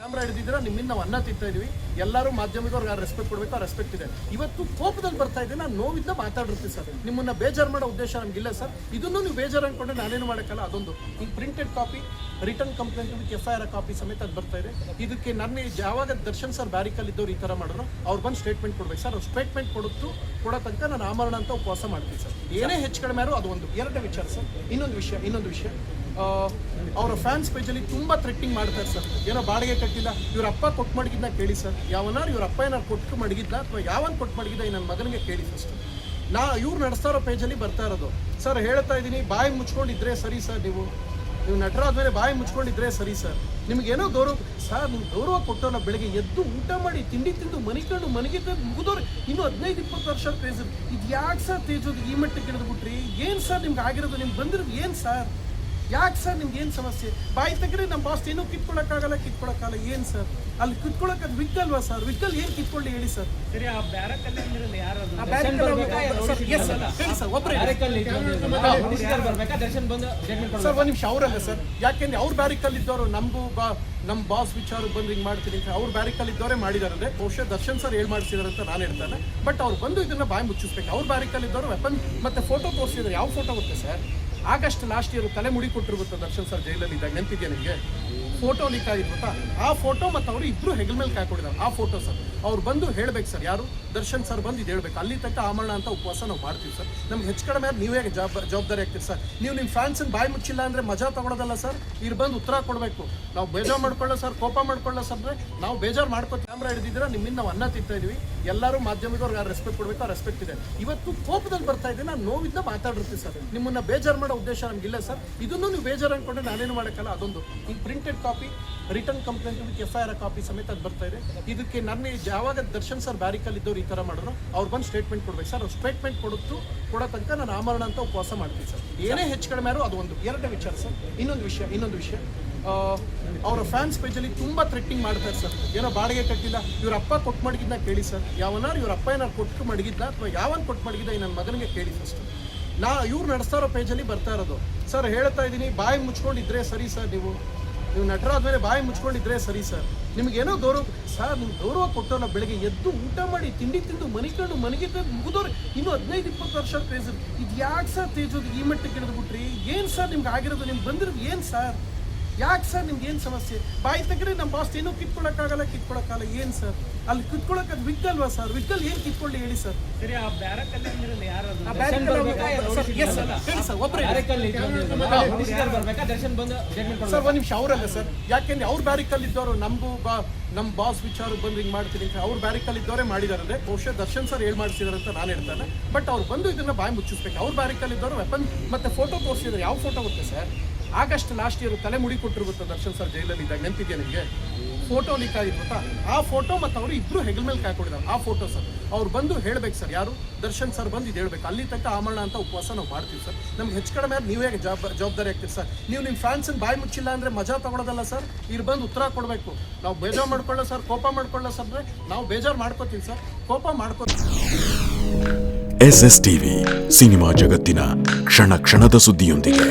Camera ಹಿಡಿದಿದ್ರೆ ನಿಮ್ಮಿಂದ ನಾವು ಅನ್ನ ತಿಂತಾ ಇದೀವಿ. ಎಲ್ಲರೂ ಮಾಧ್ಯಮದವ್ರಿಗೆ ರೆಸ್ಪೆಕ್ಟ್ ಕೊಡಬೇಕು, ಆ ರೆಸ್ಪೆಕ್ಟ್ ಇದೆ. ಇವತ್ತು ಕೋಪದಲ್ಲಿ ಬರ್ತಾ ಇದೆ ನಾನು ನೋವಿಂದ ಮಾತಾಡಿರ್ತೀನಿ ಸರ್. ನಿಮ್ಮನ್ನ ಬೇಜಾರು ಮಾಡೋ ಉದ್ದೇಶ ನಮಗಿಲ್ಲ ಸರ್. ಇದನ್ನು ನೀವು ಬೇಜಾರು ಅನ್ಕೊಂಡ್ರೆ ನಾನೇನು ಮಾಡೋಕ್ಕಲ್ಲ, ಅದೊಂದು. ಈ printed copy return complaint with F I R copy ಸಮೇತ ಅದು ಬರ್ತಾ ಇದೆ. ಇದಕ್ಕೆ ನನ್ನ ಯಾವಾಗ ದರ್ಶನ್ ಸರ್ ಬ್ಯಾರಿಕಲ್ ಇದ್ದವ್ರು ಈ ಥರ ಮಾಡಿದ್ರು, ಅವ್ರು ಬಂದು ಸ್ಟೇಟ್ಮೆಂಟ್ ಕೊಡ್ಬೇಕು ಸರ್. ಅವ್ರು ಸ್ಟೇಟ್ಮೆಂಟ್ ಕೊಡುತ್ತು, ಕೊಡೋ ತನಕ ನಾನು ಆಮರಣ ಅಂತ ಉಪವಾಸ ಮಾಡ್ತೀನಿ ಸರ್. ಏನೇ ಹೆಚ್ಚು ಕಡಿಮೆ ಆದರೂ ಅದು ಒಂದು ಎರಡನೇ ವಿಚಾರ ಸರ್. ಇನ್ನೊಂದು ವಿಷಯ ಇನ್ನೊಂದು ವಿಷಯ. ಅವರ ಫ್ಯಾನ್ಸ್ ಪೇಜಲ್ಲಿ ತುಂಬ ಥ್ರೆಟ್ಟಿಂಗ್ ಮಾಡ್ತಾರೆ ಸರ್. ಏನೋ ಬಾಡಿಗೆ ಕಟ್ಟಿಲ್ಲ, ಇವರ ಅಪ್ಪ ಕೊಟ್ಟು ಮಾಡಿದ್ದನ್ನ ಕೇಳಿ ಸರ್. ಯಾವನಾರು ಇವ್ರ ಅಪ್ಪ ಏನಾರು ಕೊಟ್ಟು ಮಡಗಿದ್ದ ಅಥವಾ ಯಾವನ್ ಕೊಟ್ಟು ಮಡಗಿದ್ದ ನನ್ನ ಮಗನಿಗೆ ಕೇಳಿ ಫಸ್ಟ್ ನಾ ಇವ್ರು ನಡೆಸ್ತಾ ಇರೋ ಪೇಜಲ್ಲಿ ಬರ್ತಾ ಇರೋದು. ಸರ್ ಹೇಳ್ತಾ ಇದ್ದೀನಿ, ಬಾಯಿ ಮುಚ್ಕೊಂಡಿದ್ರೆ ಸರಿ ಸರ್ ನೀವು. ನೀವು ನಟರಾದ್ಮೇಲೆ ಬಾಯಿ ಮುಚ್ಕೊಂಡಿದ್ರೆ ಸರಿ ಸರ್ ನಿಮ್ಗೇನೋ ಗೌರವ ಸರ್ ನಿಮ್ಗೆ ಗೌರವ ಕೊಟ್ಟೋಲ್ಲ ಬೆಳಗ್ಗೆ ಎದ್ದು ಊಟ ಮಾಡಿ, ತಿಂಡಿ ತಿಂದು ಮನಿಕೊಂಡು ಮನೆಗೆ ಮುಗಿದವ್ರು. ಇನ್ನು ಹದಿನೈದು, ಇಪ್ಪತ್ತು ವರ್ಷ ಕ್ರೇಜ್ ಇದು ಯಾಕೆ ಸರ್ ತೇಜೋದು ಈ ಮಟ್ಟಕ್ಕೆ ಇಳಿದ್ಬಿಟ್ರಿ ಏನು ಸರ್ ನಿಮ್ಗೆ ಆಗಿರೋದು? ನಿಮ್ಗೆ ಬಂದಿರೋದು ಏನು ಸರ್ ಯಾಕೆ ಸರ್ ನಿಮ್ಗೆ ಏನು ಸಮಸ್ಯೆ? ಬಾಯಿ ತೆಗ್ರೆ ನಮ್ಮ ಬಾಸ್ ಏನೂ ಕಿತ್ಕೊಳಕ್ಕಾಗಲ್ಲ ಕಿತ್ಕೊಳಕ್ಕಾಗಲ್ಲ. ಏನು ಸರ್ ಅಲ್ಲಿ ಕಿತ್ಕೊಳಕ್ ಅದು ಸರ್? ವಿಕಲ್ ಏನು ಕಿತ್ಕೊಳ್ಳಿ ಹೇಳಿ ಸರ್. ಸರಿ ಆ ಬ್ಯಾರಕಲ್ಲಿ ಯಾರು ಬ್ಯಾರಕಲ್ಲಿ ಸರ್, ಒಂದ್ ಹೇಳಿ ಸರ್? ದರ್ಶನ್ ಬಂದು ಸರ್ ಒಂದು ನಿಮಿಷ ಅವರಲ್ಲ ಸರ್. ಯಾಕೆಂದ್ರೆ ಅವ್ರ ಬ್ಯಾರಿಕಲ್ ಇದ್ದವರು ನಮಗೂ ಬಾ ನಮ್ಮ ಬಾಸ್ ವಿಚಾರ ಬಂದು ಹಿಂಗ್ ಮಾಡ್ತೀನಿ ಅಂತ ಅವ್ರ ಬ್ಯಾರಿಕಲ್ ಇದ್ದವರೇ ಮಾಡಿದಾರೆ. ಅಂದ್ರೆ ಬಹುಶಃ ದರ್ಶನ್ ಸರ್ ಹೇಳ್ ಮಾಡಿಸಿದಾರೆ ಅಂತ ನಾನು ಹೇಳ್ತಾನೆ. ಬಟ್ ಅವ್ರು ಬಂದು ಇದನ್ನ ಬಾಯಿ ಮುಚ್ಚಿಸ್ಬೇಕು. ಅವ್ರ ಬ್ಯಾರಿಕಲ್ ಇದ್ದವರು ವೆಪನ್ ಮತ್ತೆ ಫೋಟೋ ತೋರಿಸಿದ್ರೆ ಯಾವ ಫೋಟೋ ಗೊತ್ತೆ ಸರ್? ಆಗಸ್ಟ್ ಲಾಸ್ಟ್ ಇಯರ್ ತಲೆ ಮುಡಿ ಕೊಟ್ಟಿರುತ್ತೆ ದರ್ಶನ್ ಸರ್ ಜೈಲಲ್ಲಿ ಇದ್ದಾಗ ನೆನ್ಪಿದ್ಯಾ ನಿಮಗೆ? ಫೋಟೋ ಲೀಕ್ ಆಗಿತ್ತು ಗೊತ್ತಾ ಆ ಫೋಟೋ ಮತ್ತು ಅವರು ಇಬ್ರು ಹೆಗಲ್ ಮೇಲೆ ಕಾಯ್ಕೊಂಡಿದ್ದಾರೆ ಆ ಫೋಟೋ ಸರ್. ಅವ್ರು ಬಂದು ಹೇಳ್ಬೇಕು ಸರ್, ಯಾರು? ದರ್ಶನ್ ಸರ್ ಬಂದು ಇದು ಹೇಳ್ಬೇಕು. ಅಲ್ಲಿ ತಕ್ಕ ಆಮರಣ ಅಂತ ಉಪವಾಸ ನಾವು ಮಾಡ್ತೀವಿ ಸರ್. ನಮ್ಗೆ ಹೆಚ್ಚು ಕಡಿಮೆ ಆದ್ರೆ ಹೇಗೆ ಜವಾಬ್, ಜವಾಬ್ದಾರಿ ಆಗ್ತೀರಿ ಸರ್? ನೀವು ನಿಮ್ಮ ಫ್ಯಾನ್ಸನ್ನ ಬಾಯಿ ಮುಚ್ಚಿಲ್ಲ ಅಂದರೆ ಮಜಾ ತಗೊಳ್ಳೋದಲ್ಲ ಸರ್? ಇಲ್ಲಿ ಬಂದು ಉತ್ತರ ಕೊಡಬೇಕು. ನಾವು ಬೇಜಾರು ಮಾಡ್ಕೊಳ್ಳೋ ಸರ್, ಕೋಪ ಮಾಡ್ಕೊಳ್ಳೋ ಸರ್ ನಾವು ಬೇಜಾರು ಮಾಡ್ಕೋ ಕ್ಯಾಮ್ರಾ ಹಿಡಿದಿದ್ರೆ ನಿಮ್ಮಿಂದ ನಾವು ಅನ್ನ ತಿಂತಾ ಇದೀವಿ. ಎಲ್ಲರೂ ಮಾಧ್ಯಮಿಕವ್ರಿಗೆ ರೆಸ್ಪೆಕ್ಟ್ ಕೊಡಬೇಕು, ಆ ರೆಸ್ಪೆಕ್ಟ್ ಇದೆ. ಇವತ್ತು ಕೋಪದಲ್ಲಿ ಬರ್ತಾ ಇದೆ ನಾನು ನೋವಿಂದ ಮಾತಾಡಿರ್ತೀವಿ ಸರ್. ನಿಮ್ಮನ್ನ ಬೇಜಾರು ಮಾಡೋ ಉದ್ದೇಶ ನಮಗಿಲ್ಲ ಸರ್. ಇದನ್ನು ನೀವು ಬೇಜಾರು ಅನ್ಕೊಂಡ್ರೆ ನಾನೇನು ಮಾಡೋಕ್ಕಲ್ಲ, ಅದೊಂದು. ಈ printed copy return complaint with F I R copy ಸಮೇತ ಅದು ಬರ್ತಾ ಇದೆ. ಇದಕ್ಕೆ ನನ್ನ ಯಾವಾಗ ದರ್ಶನ್ ಸರ್ ಬ್ಯಾರಿಕಲ್ ಇದ್ದವ್ರು ಈ ಥರ ಮಾಡಿದ್ರು ಅವ್ರು ಬಂದು ಸ್ಟೇಟ್ಮೆಂಟ್ ಕೊಡ್ಬೇಕು. ಸರ್ ಅವ್ರು ಸ್ಟೇಟ್ಮೆಂಟ್ ಕೊಡುತ್ತು, ಕೊಡೋ ತನಕ ನಾನು ಆಮರಣ ಅಂತ ಉಪವಾಸ ಮಾಡ್ತೀನಿ ಸರ್ ಏನೇ ಹೆಚ್ಚು ಕಡಿಮೆ ಅದು ಒಂದು, ಎರಡನೇ ವಿಚಾರ ಸರ್ ಇನ್ನೊಂದು ವಿಷಯ ಇನ್ನೊಂದು ವಿಷಯ. ಅವರ ಫ್ಯಾನ್ಸ್ ಪೇಜಲ್ಲಿ ತುಂಬ ಥ್ರೆಟ್ಟಿಂಗ್ ಮಾಡ್ತಾರೆ ಸರ್ ಏನೋ ಬಾಡಿಗೆ ಕಟ್ಟಿಲ್ಲ, ಇವ್ರ ಅಪ್ಪ ಕೊಟ್ಟು ಮಡಗಿದ್ನ ಕೇಳಿ ಸರ್ ಯಾವನಾರು ಇವ್ರ ಅಪ್ಪ ಏನಾರು ಕೊಟ್ಟು ಮಡಗಿದ್ದ ಅಥವಾ ಯಾವನ್ ಕೊಟ್ಟು ಮಡಗಿದ್ದ ನನ್ನ ಮಗನಿಗೆ ಕೇಳಿ ಫಸ್ಟ್ ನಾ ಇವ್ರು ನಡೆಸ್ತಾರೋ ಪೇಜಲ್ಲಿ ಬರ್ತಾ ಇರೋದು. ಸರ್ ಹೇಳ್ತಾ ಇದ್ದೀನಿ, ಬಾಯಿ ಮುಚ್ಕೊಂಡಿದ್ರೆ ಸರಿ ಸರ್ ನೀವು. ನೀವು ನಟರಾದ ಮೇಲೆ ಬಾಯಿ ಮುಚ್ಕೊಂಡಿದ್ರೆ ಸರಿ ಸರ್. ನಿಮ್ಗೇನೋ ಗೌರವ ಸರ್ ನಿಮ್ಗೆ ಗೌರವ ಕೊಟ್ಟೋಲ್ಲ ಬೆಳಗ್ಗೆ ಎದ್ದು ಊಟ ಮಾಡಿ ತಿಂಡಿ ತಿಂದು ಮನಿಕೊಂಡು ಮನೆಗೆ ಮುಗಿದೋರು ಇನ್ನು ಹದಿನೈದು, ಇಪ್ಪತ್ತು ವರ್ಷ ಕ್ರೇಜ್ ಇದು ಯಾಕೆ ಸರ್ ತೇಜೋದು ಈ ಮಟ್ಟಕ್ಕೆ ಇಳಿದ್ಬಿಟ್ರಿ ಏನು ಸರ್ ನಿಮ್ಗೆ ಆಗಿರೋದು? ನಿಮ್ಗೆ ಬಂದಿರೋದು ಏನು ಸರ್? ಯಾಕೆ ಸರ್ ನಿಮ್ಗೆ ಏನು ಸಮಸ್ಯೆ? ಬಾಯಿ ತೆಗ್ರೆ ನಮ್ಮ ಬಾಸ್ ಏನೂ ಕಿತ್ಕೊಳಕ್ಕಾಗಲ್ಲ ಕಿತ್ಕೊಳಕ್ಕಾಗಲ್ಲ. ಏನು ಸರ್? ಅಲ್ಲಿ ಕಿತ್ಕೊಳಕ್ಕೆ ಅದು ವಿಗ್ ಅಲ್ವಾ ಸರ್? ವಿಗ್ಗಲ್ ಏನು ಕಿತ್ಕೊಳ್ಳಿ ಹೇಳಿ ಸರ್? ಸರಿ ಆ ಬ್ಯಾರಕಲ್ಲಿ ಯಾರು? ಆ ದರ್ಶನ್ ಬ್ಯಾರಕಲ್ಲಿ. ಬ್ಯಾರಕಲ್ಲಿ ಬಂದು ಸರ್ ಒಂದು ನಿಮಿಷ ಅವರಲ್ಲ ಸರ್. ಯಾಕೆಂದ್ರೆ ಅವ್ರ ಬ್ಯಾರಿಕಲ್ ಇದ್ದವರು ನಮಗೂ ಬಾ ನಮ್ಮ ಬಾಸ್ ವಿಚಾರ ಬಂದು ಹಿಂಗೆ ಮಾಡ್ತೀನಿ ಅಂತ ಅವ್ರ ಬ್ಯಾರಿಕಲ್ ಇದ್ದವರೇ ಮಾಡಿದಾರೆ ಅಂದ್ರೆ ಬಹುಶಃ ದರ್ಶನ್ ಸರ್ ಹೇಳಿ ಮಾಡಿಸಿದಾರೆ ಅಂತ ನಾನು ಹೇಳ್ತಾನೆ ಬಟ್ ಅವ್ರು ಬಂದು ಇದನ್ನ ಬಾಯಿ ಮುಚ್ಚಿಸ್ಬೇಕು. ಅವ್ರ ಬ್ಯಾರಿಕಲ್ ಇದ್ದವರು ವೆಪನ್ ಮತ್ತೆ ಫೋಟೋ ತೋರಿಸಿದ್ರೆ ಯಾವ ಫೋಟೋ ಗೊತ್ತೆ ಸರ್? ಆಗಸ್ಟ್ ಲಾಸ್ಟ್ ಇಯರ್ ತಲೆ ಮುಡಿ ಕೊಟ್ಟರು ದರ್ಶನ್ ಸರ್ ಜೈಲಲ್ಲಿ ಇದ್ದಾಗ ನೆನಪಿದೆಯಾ ನಿಮಗೆ? ಫೋಟೋ ಲೀಕ್ ಆಗಿದೆ ಗೊತ್ತಾ ಆ ಫೋಟೋ ಮತ್ತು ಅವರು ಇಬ್ಬರು ಹೆಗಲ್ ಮೇಲೆ ಕಾಯ್ಕೊಂಡಿದ್ದಾರೆ ಆ ಫೋಟೋ ಸರ್ ಅವ್ರು ಬಂದು ಹೇಳ್ಬೇಕು ಸರ್ ಯಾರು? ದರ್ಶನ್ ಸರ್ ಬಂದು ಇದು ಹೇಳ್ಬೇಕು. ಅಲ್ಲಿ ತಕ್ಕ ಆಮರಣ ಅಂತ ಉಪವಾಸ ನಾವು ಮಾಡ್ತೀವಿ ಸರ್ ನಮ್ಗೆ ಹೆಚ್ಚು ಕಡಿಮೆ ನೀವೇ ಜವಾಬ್ ಜವಾಬ್ದಾರಿ ಆಗ್ತೀರಿ ಸರ್ ನೀವು ನಿಮ್ಮ ಫ್ಯಾನ್ಸನ್ನ ಬಾಯಿ ಮುಚ್ಚಿಲ್ಲ ಅಂದರೆ ಮಜಾ ತಗೊಳ್ಳೋದಲ್ಲ ಸರ್ ಇರ್ ಬಂದು ಉತ್ತರ ಕೊಡಬೇಕು. ನಾವು ಬೇಜಾರು ಮಾಡ್ಕೊಳ್ಳೋ ಸರ್ ಕೋಪ ಮಾಡ್ಕೊಳ್ಳೋ ಸರ್ ನಾವು ಬೇಜಾರು ಮಾಡ್ಕೋತೀವಿ ಸರ್ ಕೋಪ ಮಾಡ್ಕೋತೀವಿ. ಎಸ್ ಎಸ್ ಟಿವಿ ಸಿನಿಮಾ ಜಗತ್ತಿನ ಕ್ಷಣ ಕ್ಷಣದ ಸುದ್ದಿಯೊಂದಿಗೆ.